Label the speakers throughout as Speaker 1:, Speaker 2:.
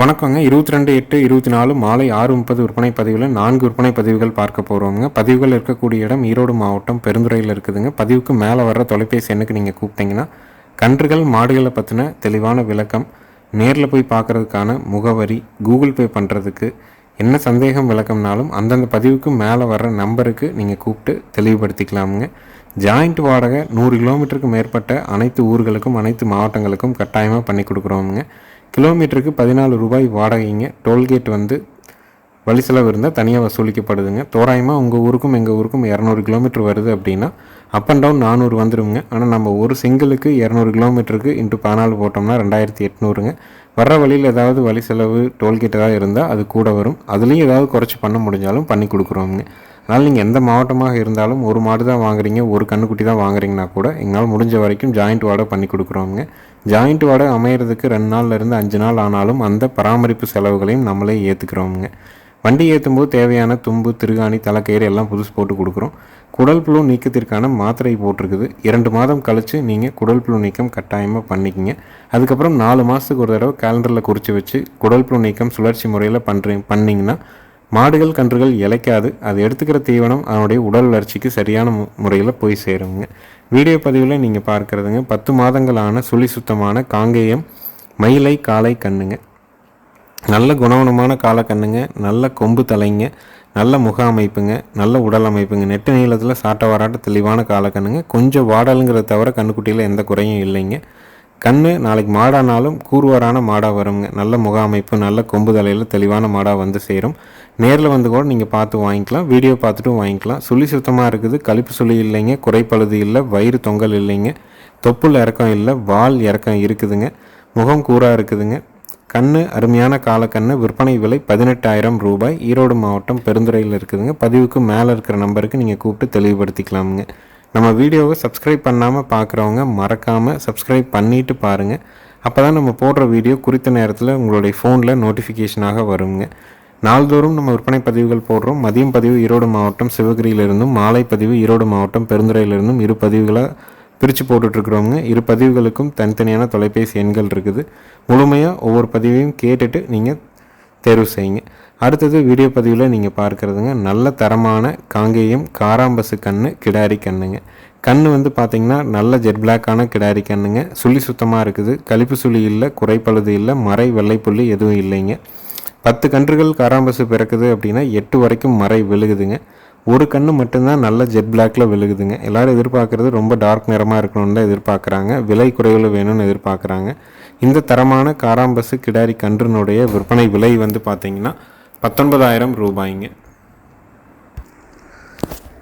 Speaker 1: வணக்கங்க. இருபத்தி ரெண்டு எட்டு இருபத்தி நாலு மாலை ஆறு முப்பது விற்பனை பதிவில் நான்கு விற்பனை பதிவுகள் பார்க்க போகிறோங்க பதிவுகள் இருக்கக்கூடிய இடம் ஈரோடு மாவட்டம் பெருந்துறையில் இருக்குதுங்க. பதிவுக்கு மேலே வர்ற தொலைபேசி எண்ணுக்கு நீங்கள் கூப்பிட்டீங்கன்னா கன்றுகள் மாடுகளை பற்றின தெளிவான விளக்கம் நேரில் போய் பார்க்குறதுக்கான முகவரி கூகுள் பே பண்ணுறதுக்கு என்ன சந்தேகம் விளக்கம்னாலும் அந்தந்த பதிவுக்கு மேலே வர்ற நம்பருக்கு நீங்கள் கூப்பிட்டு தெளிவுபடுத்திக்கலாமுங்க. ஜாயிண்ட் வாடகை நூறு கிலோமீட்டருக்கு மேற்பட்ட அனைத்து ஊர்களுக்கும் அனைத்து மாவட்டங்களுக்கும் கட்டாயமாக பண்ணி கொடுக்குறோமுங்க. கிலோமீட்டருக்கு பதினாலு ரூபாய் வாடகைங்க. டோல்கேட் வந்து வழி செலவு இருந்தால் தனியாக வசூலிக்கப்படுதுங்க. தோராயமாக உங்கள் ஊருக்கும் எங்கள் ஊருக்கும் இரநூறு கிலோமீட்டர் வருது அப்படின்னா அப் அண்ட் டவுன் நானூறு வந்துடுங்க ஆனால் நம்ம ஒரு சிங்கிளுக்கு இரநூறு கிலோமீட்டருக்கு இன்ட்டு பதினாலு போட்டோம்னா ரெண்டாயிரத்தி எட்நூறுங்க. வர்ற வழியில் ஏதாவது வழி செலவு டோல்கேட் ஏதாவது இருந்தால் அது கூட வரும். அதுலேயும் ஏதாவது குறைச்சி பண்ண முடிஞ்சாலும் பண்ணி கொடுக்குறோங்க அதனால் நீங்கள் எந்த மாவட்டமாக இருந்தாலும் ஒரு மாடு தான் வாங்குறீங்க ஒரு கண்ணுக்குட்டி தான் வாங்குறீங்கன்னா கூட எங்களால் முடிஞ்ச வரைக்கும் ஜாயிண்ட் வாடகை பண்ணி கொடுக்குறோங்க ஜாயிண்ட் வாடகை அமையிறதுக்கு ரெண்டு நாள்ல இருந்து அஞ்சு நாள் ஆனாலும் அந்த பராமரிப்பு செலவுகளையும் நம்மளே ஏற்றுக்கிறோமுங்க வண்டி ஏற்றும் போது தேவையான தும்பு திருகாணி தலைக்கயிறு எல்லாம் புதுசு போட்டு கொடுக்குறோம். குடல் புழு நீக்கத்திற்கான மாத்திரை போட்டிருக்குது. இரண்டு மாதம் கழித்து நீங்கள் குடல் புழு நீக்கம் கட்டாயமாக பண்ணிக்கிங்க. அதுக்கப்புறம் நாலு மாதத்துக்கு ஒரு தடவை கேலண்டரில் குறித்து வச்சு குடல் புழு நீக்கம் சுழற்சி முறையில் பண்ணுறீங்க பண்ணிங்கன்னா மாடுகள் கன்றுகள் இளைக்காது அது எடுத்துக்கிற தீவனம் அதனுடைய உடல் வளர்ச்சிக்கு சரியான மு முறையில் போய் சேருங்க. வீடியோ பதிவில் நீங்கள் பார்க்குறதுங்க பத்து மாதங்களான சுழி சுத்தமான காங்கேயம் மயிலை காளை கண்ணுங்க. நல்ல குணவனமான காலை கண்ணுங்க நல்ல கொம்பு தலைங்க நல்ல முக அமைப்புங்க நல்ல உடல் அமைப்புங்க. நெட்டு நீளத்தில் சாட்ட வராட்ட தெளிவான காலை கண்ணுங்க. கொஞ்சம் வாடலுங்கிறத தவிர கண்ணுக்குட்டியில் எந்த குறையும் இல்லைங்க. கண்ணு நாளைக்கு மாடானாலும் கூறுவாரான மாடாக வருங்க. நல்ல முக அமைப்பு நல்ல கொம்பு தலையில் தெளிவான மாடாக வந்து சேரும். நேரில் வந்து கூட நீங்கள் பார்த்து வாங்கிக்கலாம் வீடியோ பார்த்துட்டும் வாங்கிக்கலாம். சுழி சுத்தமாக இருக்குது கழிப்பு சுழி இல்லைங்க குறைப்பழுது இல்லை வயிறு தொங்கல் இல்லைங்க தொப்புள் இறக்கம் இல்லை வால் இறக்கம் இருக்குதுங்க முகம் கூறாக இருக்குதுங்க. கண்ணு அருமையான காலக்கண்ணு விற்பனை விலை பதினெட்டாயிரம் ரூபாய். ஈரோடு மாவட்டம் பெருந்துறையில் இருக்குதுங்க. பதிவுக்கு மேலே இருக்கிற நம்பருக்கு நீங்கள் கூப்பிட்டு தெளிவுபடுத்திக்கலாமுங்க. நம்ம வீடியோவை சப்ஸ்கிரைப் பண்ணாமல் பார்க்குறவங்க மறக்காமல் சப்ஸ்கிரைப் பண்ணிவிட்டு பாருங்கள் அப்போ தான் நம்ம போடுற வீடியோ குறித்த நேரத்தில் உங்களுடைய ஃபோனில் நோட்டிஃபிகேஷனாக வருங்க. நாள்தோறும் நம்ம விற்பனை பதிவுகள் போடுறோம். மதியம் பதிவு ஈரோடு மாவட்டம் சிவகிரியிலிருந்தும் மாலை பதிவு ஈரோடு மாவட்டம் பெருந்துறையிலிருந்தும் இரு பதிவுகளாக பிரித்து போட்டுட்ருக்குறவங்க இரு பதிவுகளுக்கும் தனித்தனியான தொலைபேசி எண்கள் இருக்குது. முழுமையாக ஒவ்வொரு பதிவையும் கேட்டுட்டு நீங்கள் தேர்வு செய்யுங்க. அடுத்தது வீடியோ பதிவில் நீங்கள் பார்க்குறதுங்க நல்ல தரமான காங்கேயம் காராம்பசு கண்ணு கிடாரி கண்ணுங்க. கண் வந்து பார்த்திங்கன்னா நல்ல ஜெட் பிளாக்கான கிடாரி கண்ணுங்க. சுழி சுத்தமாக இருக்குது. கழிப்பு சுழி இல்லை குறைப்பழுது இல்லை மறை வெள்ளைப்புள்ளி எதுவும் இல்லைங்க. பத்து கன்றுகள் காராம்பசு பிறக்குது அப்படின்னா எட்டு வரைக்கும் மறை விழுகுதுங்க. ஒரு கண்ணு மட்டும்தான் நல்ல ஜெட் பிளாக்ல விழுகுதுங்க. எல்லாரும் எதிர்பார்க்குறது ரொம்ப டார்க் நிறமாக இருக்கணும்னு தான் எதிர்பார்க்குறாங்க. விலை குறைவில் வேணும்னு எதிர்பார்க்குறாங்க. இந்த தரமான காராம்பசு கிடாரி கன்றுனுடைய விற்பனை விலை வந்து பார்த்தீங்கன்னா பத்தொன்பதாயிரம் ரூபாய்ங்க.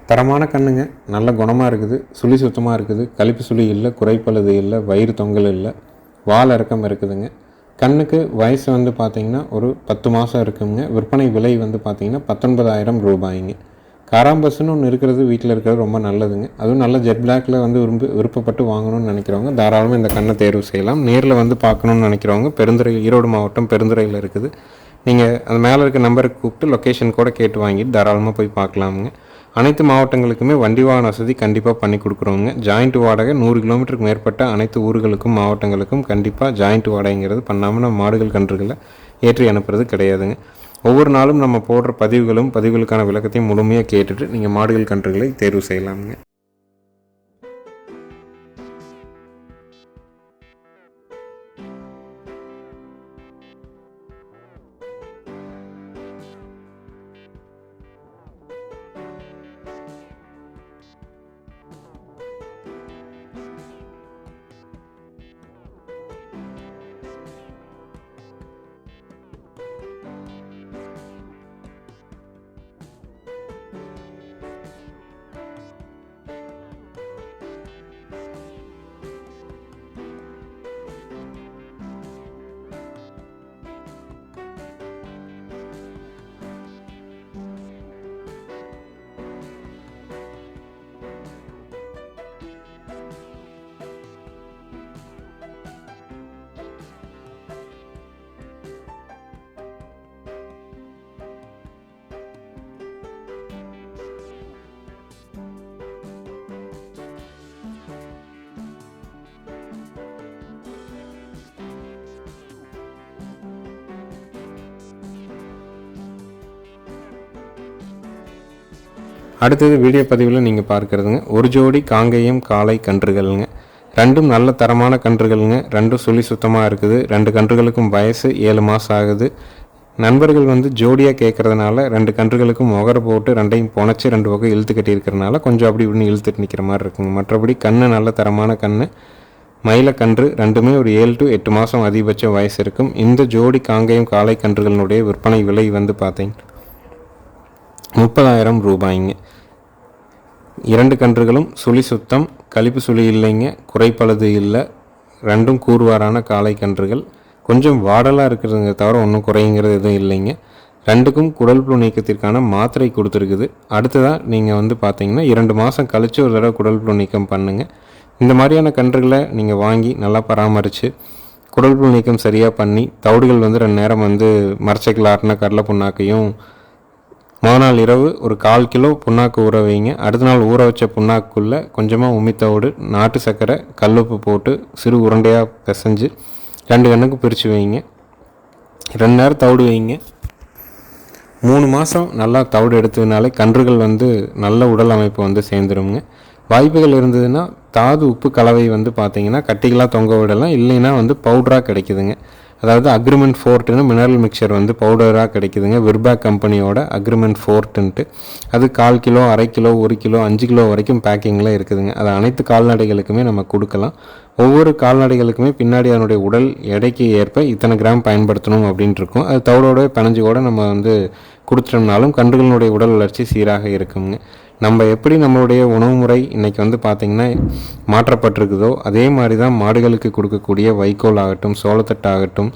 Speaker 1: தரமான கண்ணுங்க. நல்ல குணமாக இருக்குது. சுழி சுத்தமாக இருக்குது. கழிப்பு சுழி இல்லை குறைப்பழுது இல்லை வயிறு தொங்கல் இல்லை வால் இறக்கம் இருக்குதுங்க. கண்ணுக்கு வயசு வந்து பார்த்திங்கன்னா ஒரு பத்து மாதம் இருக்குங்க. விற்பனை விலை வந்து பார்த்திங்கன்னா பத்தொன்பதாயிரம் ரூபாய்ங்க. காராம்பஸ்ன்னு ஒன்று இருக்கிறது வீட்டில் இருக்கிறது ரொம்ப நல்லதுங்க. அதுவும் நல்ல ஜெட் பிளாக்ல வந்து விரும்பி விருப்பப்பட்டு வாங்கணும்னு நினைக்கிறவங்க தாராளமாக இந்த கண்ணை தேர்வு செய்யலாம். நேரில் வந்து பார்க்கணுன்னு நினைக்கிறவங்க பெருந்துறை ஈரோடு மாவட்டம் பெருந்துறையில் இருக்குது. நீங்கள் அந்த மேலே இருக்க நம்பருக்கு கூப்பிட்டு லொக்கேஷன் கூட கேட்டு வாங்கிட்டு தாராளமாக போய் பார்க்கலாமுங்க. அனைத்து மாவட்டங்களுக்குமே வண்டி வாகன வசதி கண்டிப்பாக பண்ணி கொடுக்குறோங்க ஜாயிண்ட் வாடகை நூறு கிலோமீட்டருக்கு மேற்பட்ட அனைத்து ஊர்களுக்கும் மாவட்டங்களுக்கும் கண்டிப்பாக ஜாயிண்ட் வாடகைங்கிறது பண்ணாமல் நம்ம மாடுகள் கன்றுகளை ஏற்றி அனுப்புறது கிடையாதுங்க. ஒவ்வொரு நாளும் நம்ம போடுற பதிவுகளும் பதிவுகளுக்கான விளக்கத்தையும் முழுமையாக கேட்டுட்டு நீங்கள் மாடுகள் கன்றுகளை தேர்வு செய்யலாமுங்க. அடுத்தது வீடியோ பதிவில் நீங்கள் பார்க்குறதுங்க. ஒரு ஜோடி காங்கேயம் காளை கன்றுகள்ங்க. ரெண்டும் நல்ல தரமான கன்றுகள்ங்க. ரெண்டும் சுழி சுத்தமாக இருக்குது. ரெண்டு கன்றுகளுக்கும் வயசு ஏழு மாதம் ஆகுது. நண்பர்கள் வந்து ஜோடியாக கேட்குறதுனால ரெண்டு கன்றுகளுக்கும் முகர போட்டு ரெண்டையும் புனைச்சி ரெண்டு பக்கம் இழுத்து கட்டியிருக்கிறனால கொஞ்சம் அப்படி இப்படின்னு இழுத்துட்டு நிற்கிற மாதிரி இருக்குங்க. மற்றபடி கன்று நல்ல தரமான கன்று மயிலக்கன்று ரெண்டுமே ஒரு ஏழு டு எட்டு மாதம் அதிகபட்ச வயசு இருக்கும். இந்த ஜோடி காங்கேயம் காளை கன்றுகளினுடைய விற்பனை விலை வந்து பார்த்தீங்கன்னா முப்பதாயிரம் ரூபாய்ங்க. இரண்டு கன்றுகளும் சுழி சுத்தம் கழிப்பு சுழி இல்லைங்க குறைப்பழுது இல்லை. ரெண்டும் கூறுவாரான காளை கன்றுகள். கொஞ்சம் வாடலாக இருக்கிறதுங்க தவிர ஒன்றும் குறைங்கிறது எதுவும் இல்லைங்க. ரெண்டுக்கும் குடல் புழு நீக்கத்திற்கான மாத்திரை கொடுத்துருக்குது. அடுத்ததாக நீங்கள் வந்து பார்த்தீங்கன்னா இரண்டு மாதம் கழித்து ஒரு தடவை குடல் புழு நீக்கம் பண்ணுங்கள் இந்த மாதிரியான கன்றுகளை நீங்கள் வாங்கி நல்லா பராமரித்து குடல் புழு நீக்கம் சரியாக பண்ணி தவிடுகள் வந்து ரெண்டு நேரம் வந்து மரச்சைக்கில் ஆட்டின கடலை புண்ணாக்கையும் முத நாள் இரவு ஒரு கால் கிலோ புண்ணாக்கு ஊற வைங்க. அடுத்த நாள் ஊற வச்ச புண்ணாக்குள்ளே கொஞ்சமாக உமித்தோடு நாட்டு சர்க்கரை கல்லுப்பு போட்டு சிறு உருண்டையாக பிசைஞ்சு ரெண்டு கண்ணுக்கு பிரித்து வைங்க. ரெண்டு நேரம் தவிடு வைங்க. மூணு மாதம் நல்லா தவிடு எடுத்ததுனாலே கன்றுகள் வந்து நல்ல உடல் அமைப்பு வந்து சேர்ந்துருங்க வாய்ப்புகள் இருந்ததுன்னா தாது உப்பு கலவை வந்து பார்த்திங்கன்னா கட்டிகளாக தொங்க விடலாம். இல்லைன்னா வந்து பவுடராக கிடைக்குதுங்க. அதாவது அக்ரிமெண்ட் ஃபோர்ட்டுன்னு மினரல் மிக்சர் வந்து பவுடராக கிடைக்குதுங்க. விர்பேக் கம்பெனியோட அக்ரிமெண்ட் ஃபோர்ட்டுன்ட்டு அது கால் கிலோ அரை கிலோ ஒரு கிலோ அஞ்சு கிலோ வரைக்கும் பேக்கிங்கில் இருக்குதுங்க. அது அனைத்து கால்நடைகளுக்குமே நம்ம கொடுக்கலாம். ஒவ்வொரு கால்நடைகளுக்குமே பின்னாடி அதனுடைய உடல் எடைக்கு ஏற்ப இத்தனை கிராம் பயன்படுத்தணும் அப்படின்ட்டு இருக்கும். அது தவிடோட பனஞ்சு கூட நம்ம வந்து கொடுத்துட்டோம்னாலும் கன்றுகளினுடைய உடல் வளர்ச்சி சீராக இருக்குங்க. நம்ம எப்படி நம்மளுடைய உணவு முறை இன்றைக்கி வந்து பார்த்திங்கன்னா மாற்றப்பட்டிருக்குதோ அதே மாதிரி தான் மாடுகளுக்கு கொடுக்கக்கூடிய வைக்கோல் ஆகட்டும் சோளத்தட்டு ஆகட்டும்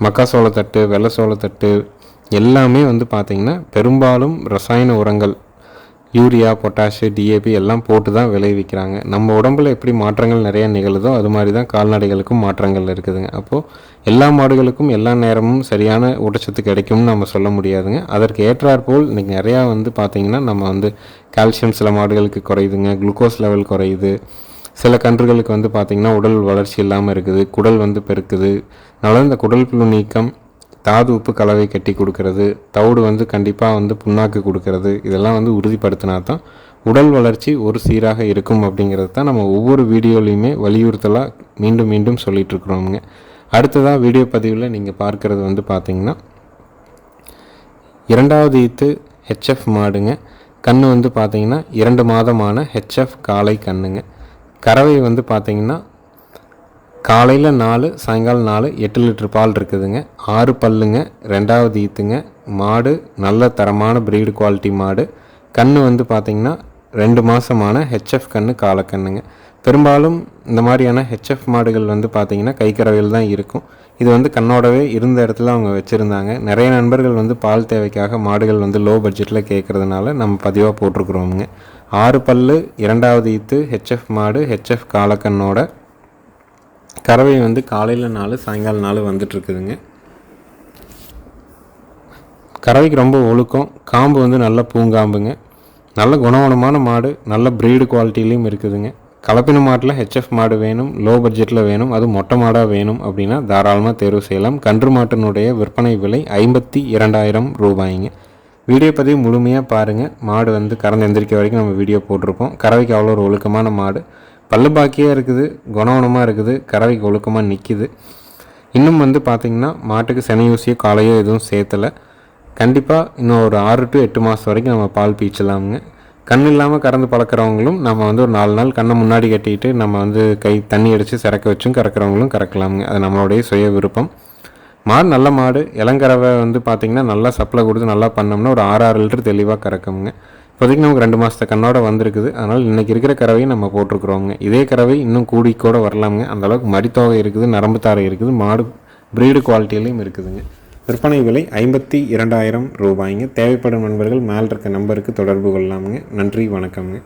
Speaker 1: மக்கா சோளத்தட்டு வெள்ளை சோளத்தட்டு எல்லாமே வந்து பார்த்திங்கன்னா பெரும்பாலும் ரசாயன உரங்கள் யூரியா பொட்டாஷு டிஏபி எல்லாம் போட்டு தான் விளைவிக்கிறாங்க நம்ம உடம்புல எப்படி மாற்றங்கள் நிறையா நிகழுதோ அது மாதிரி தான் கால்நடைகளுக்கும் மாற்றங்கள் இருக்குதுங்க. அப்போது எல்லா மாடுகளுக்கும் எல்லா நேரமும் சரியான ஊட்டச்சத்து கிடைக்கும்னு நம்ம சொல்ல முடியாதுங்க. அதற்கு ஏற்றாற்போல் இன்றைக்கி நிறையா வந்து பார்த்திங்கன்னா நம்ம வந்து கால்சியம் சில மாடுகளுக்கு குறையுதுங்க. குளுக்கோஸ் லெவல் குறையுது. சில கன்றுகளுக்கு வந்து பார்த்திங்கன்னா உடல் வளர்ச்சி இல்லாமல் இருக்குது. குடல் வந்து பெருக்குது. அதனால் இந்த குடல் புழு நீக்கம் தாது உப்பு கலவை கட்டி கொடுக்கறது தவிடு வந்து கண்டிப்பாக வந்து புண்ணாக்கு கொடுக்கறது இதெல்லாம் வந்து உறுதிப்படுத்தினா தான் உடல் வளர்ச்சி ஒரு சீராக இருக்கும் அப்படிங்கிறது தான் நம்ம ஒவ்வொரு வீடியோலையுமே வலியுறுத்தலாக மீண்டும் மீண்டும் சொல்லிகிட்ருக்குறோமுங்க அடுத்ததாக வீடியோ பதிவில் நீங்கள் பார்க்குறது வந்து பார்த்திங்கன்னா இரண்டாவது ஈத்து ஹெச்எஃப் மாடுங்க. கண் வந்து பார்த்திங்கன்னா இரண்டு மாதமான ஹெச்எஃப் காளை கண்ணுங்க. கறவை வந்து பார்த்திங்கன்னா காலையில் நாலு சாயங்காலம் நாலு எட்டு லிட்டர் பால் இருக்குதுங்க. ஆறு பல்லுங்க ரெண்டாவது ஈத்துங்க. மாடு நல்ல தரமான ப்ரீடு குவாலிட்டி மாடு. கன்று வந்து பார்த்திங்கன்னா ரெண்டு மாதமான ஹெச்எஃப் கன்று காலக்கண்ணுங்க பெரும்பாலும் இந்த மாதிரியான ஹெச்எஃப் மாடுகள் வந்து பார்த்திங்கன்னா கைக்கரவையில் தான் இருக்கும். இது வந்து கண்ணோடவே இருந்த இடத்துல அவங்க வச்சுருந்தாங்க. நிறைய நண்பர்கள் வந்து பால் தேவைக்காக மாடுகள் வந்து லோ பட்ஜெட்டில் கேட்குறதுனால நம்ம பதிவாக போட்டிருக்குறோமுங்க. ஆறு பல்லு இரண்டாவது ஈத்து ஹெச்எஃப் மாடு ஹெச்எஃப் காலக்கண்ணோட கறவை வந்து காலையில் நாலு சாயங்காலம் நாலு வந்துட்டுருக்குதுங்க. கறவைக்கு ரொம்ப ஒழுக்கம். காம்பு வந்து நல்ல பூங்காம்புங்க. நல்ல குணவனமான மாடு நல்ல ப்ரீடு குவாலிட்டிலையும் இருக்குதுங்க. கலப்பின மாட்டில் ஹெச்எஃப் மாடு வேணும் லோ பட்ஜெட்டில் வேணும் அது மொட்டை மாடாக வேணும் அப்படின்னா தாராளமாக தேர்வு செய்யலாம். கன்று மாட்டினுடைய விற்பனை விலை ஐம்பத்தி இரண்டாயிரம் ரூபாய்ங்க. வீடியோ பதிவு முழுமையாக பாருங்கள் மாடு வந்து கறந்து எந்திரிக்க வரைக்கும் நம்ம வீடியோ போட்டிருப்போம். கறவைக்கு அவ்வளோ ஒரு ஒழுக்கமான மாடு. பல்லு பாக்கியாக இருக்குது குணவனமாக இருக்குது கறவைக்கு ஒழுக்கமாக நிற்கிது இன்னும் வந்து பார்த்திங்கன்னா மாட்டுக்கு செனை ஊசியோ காலையோ எதுவும் சேர்த்தலை. கண்டிப்பாக இன்னும் ஒரு ஆறு டு எட்டு மாதம் வரைக்கும் நம்ம பால் பீச்சலாமுங்க கண் இல்லாமல் கறந்து பழக்கிறவங்களும் நம்ம வந்து ஒரு நாலு நாள் கண்ணை முன்னாடி கட்டிட்டு நம்ம வந்து கை தண்ணி அடித்து சிறக்க வச்சும் கறக்கிறவங்களும் கறக்கலாமுங்க. அது நம்மளுடைய சுய விருப்பம். மாடு நல்ல மாடு. இளங்கறவை வந்து பார்த்திங்கன்னா நல்லா சப்ளை கொடுத்து நல்லா பண்ணோம்னா ஒரு ஆறு ஆறு லிட்டர் தெளிவாக கறக்குங்க இப்போதைக்கு நமக்கு ரெண்டு மாதத்த கண்ணோட வந்திருக்குது. அதனால் இன்றைக்கி இருக்கிற கறவையும் நம்ம போட்டிருக்குறோங்க. இதே கறவை இன்னும் கூடி கூட வரலாமுங்க. அந்தளவுக்கு மடித்தொகை இருக்குது நரம்பு தாரை இருக்குது மாடு ப்ரீடு குவாலிட்டியிலையும் இருக்குதுங்க. விற்பனை விலை ஐம்பத்தி இரண்டாயிரம் ரூபாய்ங்க. தேவைப்படும் நண்பர்கள் மேல் இருக்க நம்பருக்கு தொடர்பு கொள்ளலாமுங்க. நன்றி வணக்கம்ங்க.